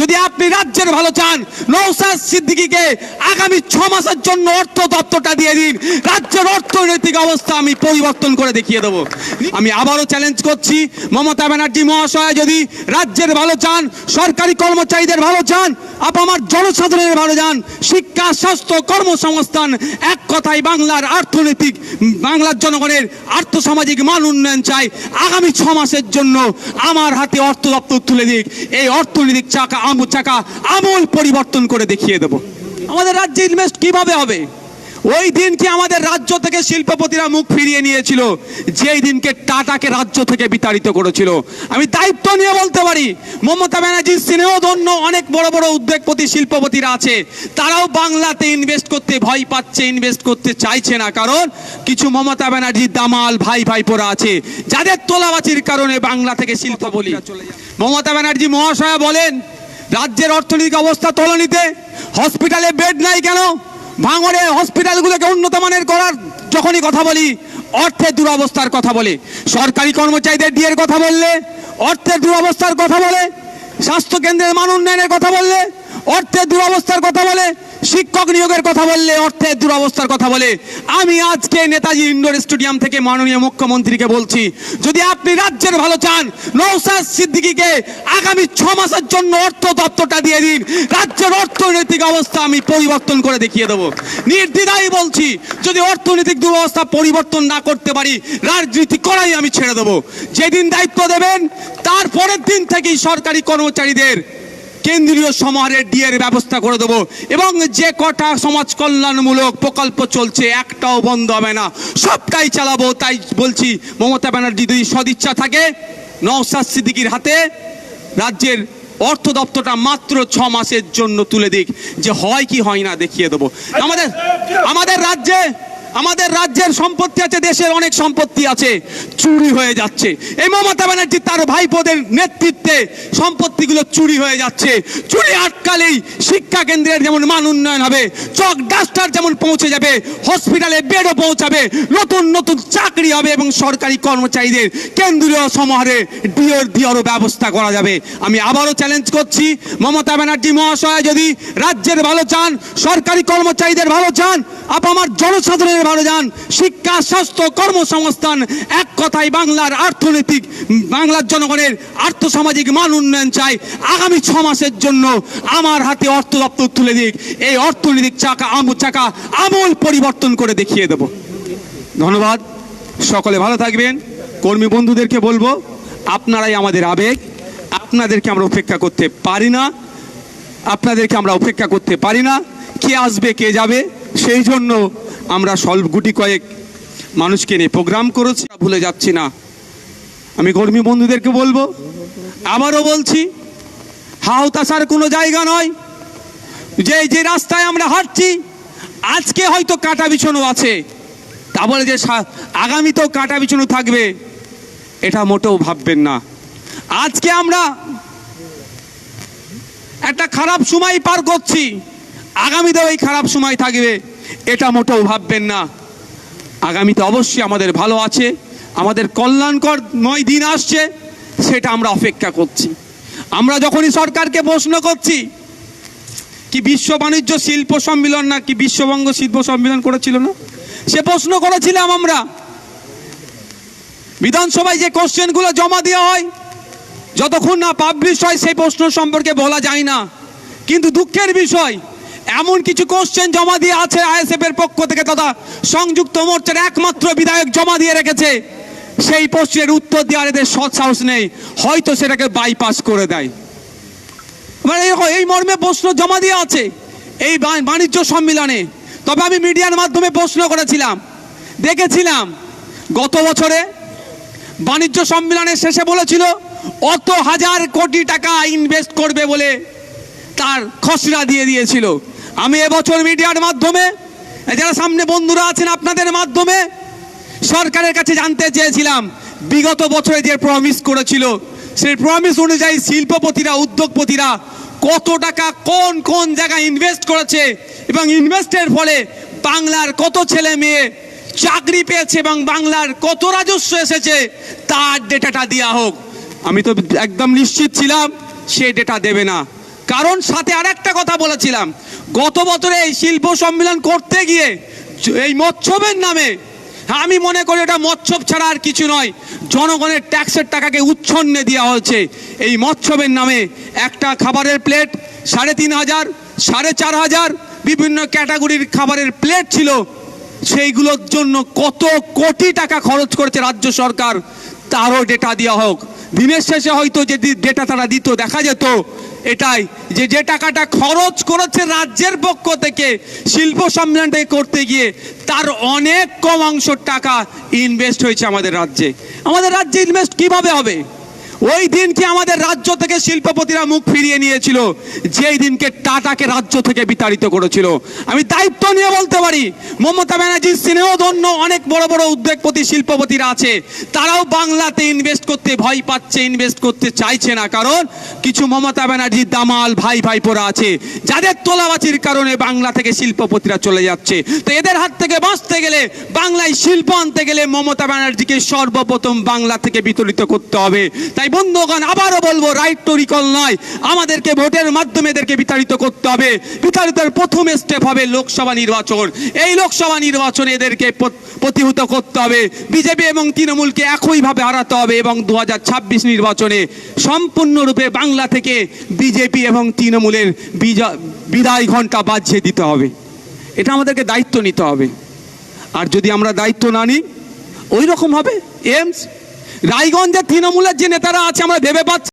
যদি আপনি রাজ্যের ভালো চান নৌসাদ সিদ্দিকিকে আগামী ছ মাসের জন্য অর্থ দপ্তরটা দিয়ে দিন। রাজ্যের অর্থনৈতিক অবস্থা আমি পরিবর্তন করে দেখিয়ে দেবো। আমি আবারও চ্যালেঞ্জ করছি, মমতা ব্যানার্জি মহাশয় যদি রাজ্যের ভালো চান, সরকারি কর্মচারীদের ভালো চান আপ আমার জনসাধারণের ভালো যান। শিক্ষা, স্বাস্থ্য, কর্মসংস্থান, এক কথায় বাংলার অর্থনৈতিক, বাংলার জনগণের আর্থসামাজিক মান উন্নয়ন চাই। আগামী ছ মাসের জন্য আমার হাতে অর্থ দপ্তর তুলে দিক। এই অর্থনৈতিক চাকা, আমু চাকা আমূল পরিবর্তন করে দেখিয়ে দেব। আমাদের রাজ্যে ইনভেস্ট কীভাবে হবে? ওই দিন কি আমাদের রাজ্য থেকে শিল্পপতিরা মুখ ফিরিয়ে নিয়েছিল? যেই দিনকে টাটাকে রাজ্য থেকে বিতাড়িত করেছিল। আমি দায়িত্ব নিয়ে বলতে পারি মমতা ব্যানার্জির স্নেহধন্য অনেক বড় বড় উদ্যোগপতি শিল্পপতিরা আছে। তারাও বাংলাতে ইনভেস্ট করতে ভয় পাচ্ছে ইনভেস্ট করতে চাইছে না। কারণ কিছু মমতা ব্যানার্জির দামাল ভাই ভাই ভাইপোরা আছে যাদের তোলাবাচির কারণে বাংলা থেকে শিল্প বলি মমতা ব্যানার্জি মহাশয়া বলেন রাজ্যের অর্থনৈতিক অবস্থা তলনিতে হসপিটালে বেড নাই কেন? ভাঙড়ে হসপিটালগুলোকে উন্নত মানের করার যখনই কথা বলি, অর্থের দুরবস্থার কথা বলে। সরকারি কর্মচারীদের বিয়ের কথা বললে, অর্থের দুরবস্থার কথা বলে, স্বাস্থ্যকেন্দ্রের মান উন্নয়নের কথা বললে, অর্থের দুরবস্থার কথা বলে শিক্ষক নিয়োগের কথা বললে, অর্থের দুরবস্থার কথা বলে। আমি আজকে নেতাজি ইন্ডোর স্টেডিয়াম থেকে মাননীয় মুখ্যমন্ত্রীকে বলছি, যদি আপনি রাজ্যের ভালো চান নৌসাদ সিদ্দিকীকে আগামী ছ মাসের জন্য অর্থ দপ্তরটা দিয়ে দিন। রাজ্যের অর্থনৈতিক অবস্থা আমি পরিবর্তন করে দেখিয়ে দেবো। নির্দ্বিধায় বলছি, যদি অর্থনৈতিক দুরবস্থা পরিবর্তন না করতে পারি, রাজনীতি করাই আমি ছেড়ে দেবো। যেদিন দায়িত্ব দেবেন তারপরের দিন থেকেই সরকারি কর্মচারীদের কেন্দ্রীয় সমাহারের ডিএর ব্যবস্থা করে দেবো। এবং যে কটা সমাজ কল্যাণমূলক প্রকল্প চলছে, একটাও বন্ধ হবে না। সবটাই চালাবো, তাই বলছি, মমতা ব্যানার্জি যদি সদিচ্ছা থাকে নওসাদ সিদ্দিকির হাতে রাজ্যের অর্থ দপ্তরটা মাত্র ছ মাসের জন্য তুলে দিক। যে হয় কি হয় না দেখিয়ে দেবো। আমাদের আমাদের রাজ্যে আমাদের রাজ্যের সম্পত্তি আছে, দেশের অনেক সম্পত্তি আছে। চুরি হয়ে যাচ্ছে। এই মমতা ব্যানার্জি তার ভাইপোদের নেতৃত্বে সম্পত্তিগুলো চুরি হয়ে যাচ্ছে। চুরি আটকালেই শিক্ষা কেন্দ্রের যেমন মান উন্নয়ন হবে, চক ডাস্টার যেমন পৌঁছে যাবে, হসপিটালে বেডও পৌঁছাবে, নতুন নতুন চাকরি হবে এবং সরকারি কর্মচারীদের কেন্দ্রীয় সমাহারে ডিওর দিওরও ব্যবস্থা করা যাবে। আমি আবারও চ্যালেঞ্জ করছি, মমতা ব্যানার্জি মহাশয় যদি রাজ্যের ভালো চান, সরকারি কর্মচারীদের ভালো চান, আপ আমার জনসাধারণের ভালো চান শিক্ষা, স্বাস্থ্য, কর্মসংস্থান, এক কথায় বাংলার অর্থনৈতিক, বাংলার জনগণের আর্থসামাজিক মান উন্নয়ন চাই। আগামী ছ মাসের জন্য আমার হাতে অর্থ দপ্তর তুলে দিক। এই অর্থনৈতিক চাকা, আম চাকা আমূল পরিবর্তন করে দেখিয়ে দেব। ধন্যবাদ। সকলে ভালো থাকবেন। কর্মী বন্ধুদেরকে বলব, আপনারাই আমাদের আবেগ। আপনাদেরকে আমরা উপেক্ষা করতে পারি না। আপনাদেরকে আমরা উপেক্ষা করতে পারি না। কে আসবে, কে যাবে, সেই জন্য আমরা স্বল্প গুটি কয়েক মানুষকে নিয়ে প্রোগ্রাম করেছি ভুলে যাচ্ছি না। আমি কর্মী বন্ধুদেরকে বলব, আবারও বলছি হাওতাসার কোনো জায়গা নয়। যে যে রাস্তায় আমরা হাঁটছি, আজকে হয়তো কাটা বিছানো আছে। তা বলে যে আগামীতেও কাটা বিছানো থাকবে, এটা মোটেও ভাববেন না। আজকে আমরা একটা খারাপ সময় পার করছি, আগামীতেও এই খারাপ সময় থাকবে। এটা মোটেও ভাববেন না। আগামীতে অবশ্যই আমাদের ভালো আছে, আমাদের কল্যাণকর নয় দিন আসছে, সেটা আমরা অপেক্ষা করছি। আমরা যখনই সরকারকে প্রশ্ন করছি, কি বিশ্ব বাণিজ্য শিল্প সম্মিলন না কি বিশ্ববঙ্গ শিল্প সম্মিলন করেছিল না? সে প্রশ্ন করেছিলাম আমরা। বিধানসভায় যে কোশ্চেনগুলো জমা দেওয়া হয়, যতক্ষণ না পাবলিশ হয়, সেই প্রশ্ন সম্পর্কে বলা যায় না। কিন্তু দুঃখের বিষয় এমন কিছু কোশ্চেন জমা দিয়ে আছে আইএসএফ এর পক্ষ থেকে তথা সংযুক্ত মোর্চার একমাত্র বিধায়ক জমা দিয়ে রেখেছে। সেই প্রশ্নের উত্তর দেওয়ার এদের সৎ সাহস নেই, হয়তো সেটাকে বাইপাস করে দেয়। মানে এই- মর্মে প্রশ্ন জমা দিয়ে আছে এই বাণিজ্য সম্মেলনে। তবে আমি মিডিয়ার মাধ্যমে প্রশ্ন করেছিলাম, দেখেছিলাম, গত বছরে বাণিজ্য সম্মেলনের শেষে বলেছিল, অত হাজার কোটি টাকা ইনভেস্ট করবে বলে তার খসড়া দিয়ে দিয়েছিল। আমি এবছর মিডিয়ার মাধ্যমে, যারা সামনে বন্ধুরা আছেন আপনাদের মাধ্যমে, সরকারের কাছে জানতে চেয়েছিলাম, বিগত বছরে যে প্রমিস করেছিল, সেই প্রমিস অনুযায়ী শিল্পপতিরা, উদ্যোগপতিরা কত টাকা কোন কোন জায়গায় ইনভেস্ট করেছে এবং ইনভেস্টের ফলে বাংলার কত ছেলে মেয়ে চাকরি পেয়েছে এবং বাংলার কত রাজস্ব এসেছে, তার ডেটাটা দেওয়া হোক। আমি তো একদম নিশ্চিত ছিলাম, সে ডেটা দেবে না। কারণ সাথে আর একটা কথা বলেছিলাম। গত বছরে এই শিল্প সম্মেলন করতে গিয়ে এই মৎস্যবের নামে হ্যাঁ, আমি মনে করি এটা মৎস্যব ছাড়া আর কিছু নয় জনগণের ট্যাক্সের টাকাকে উচ্ছন্নে দেওয়া হয়েছে। এই মৎস্যবের নামে একটা খাবারের প্লেট সাড়ে তিন হাজার সাড়ে চার হাজার বিভিন্ন ক্যাটাগরির খাবারের প্লেট ছিল। সেইগুলোর জন্য কত কোটি টাকা খরচ করেছে রাজ্য সরকার তারও ডেটা দেওয়া হোক। দিনের শেষে হয়তো যে ডেটা তারা দিত, দেখা যেত, এটাই যে যে টাকাটা খরচ করেছে রাজ্যের পক্ষ থেকে শিল্প সম্মেলনটাকে করতে গিয়ে, তার অনেক কম অংশ টাকা ইনভেস্ট হয়েছে আমাদের রাজ্যে। আমাদের রাজ্যে ইনভেস্ট কীভাবে হবে? ওই দিনকে আমাদের রাজ্য থেকে শিল্পপতিরা মুখ ফিরিয়ে নিয়েছিল? যেই দিনকে টাটাকে রাজ্য থেকে বিতাড়িত করেছিল। আমি দায়িত্ব নিয়ে বলতে পারি, মমতা ব্যানার্জির স্নেহধন্য অনেক বড় বড় উদ্যোগপতি, শিল্পপতিরা আছে। তারাও বাংলাতে ইনভেস্ট করতে ভয় পাচ্ছে ইনভেস্ট করতে চাইছে না। কারণ কিছু মমতা ব্যানার্জির দামাল ভাই ভাইপোরা আছে। যাদের তোলাবাচির কারণে বাংলা থেকে শিল্পপতিরা চলে যাচ্ছে। তো এদের হাত থেকে বাঁচতে গেলে, বাংলায় শিল্প আনতে গেলে মমতা ব্যানার্জিকে সর্বপ্রথম বাংলা থেকে বিতরিত করতে হবে। তাই বন্ধুগণ, আবারও বলব রাইট টু রিকল নয়। আমাদেরকে ভোটের মাধ্যমে এদেরকে বিতাড়িত করতে হবে। বিতাড়িতের প্রথম স্টেপ হবে লোকসভা নির্বাচন। এই লোকসভা নির্বাচনে এদেরকে প্রত- প্রতিহত করতে হবে। বিজেপি এবং তৃণমূলকে একইভাবে হারাতে হবে এবং দু হাজার ছাব্বিশ নির্বাচনে সম্পূর্ণরূপে বাংলা থেকে বিজেপি এবং তৃণমূলের বিদায় ঘণ্টা বাজিয়ে দিতে হবে। এটা আমাদেরকে দায়িত্ব নিতে হবে। আর যদি আমরা দায়িত্ব না নিই ওই রকম হবে? এমস রায়গঞ্জের তৃণমূলের যে নেতারা আছে আমরা ভেবে পাচ্ছি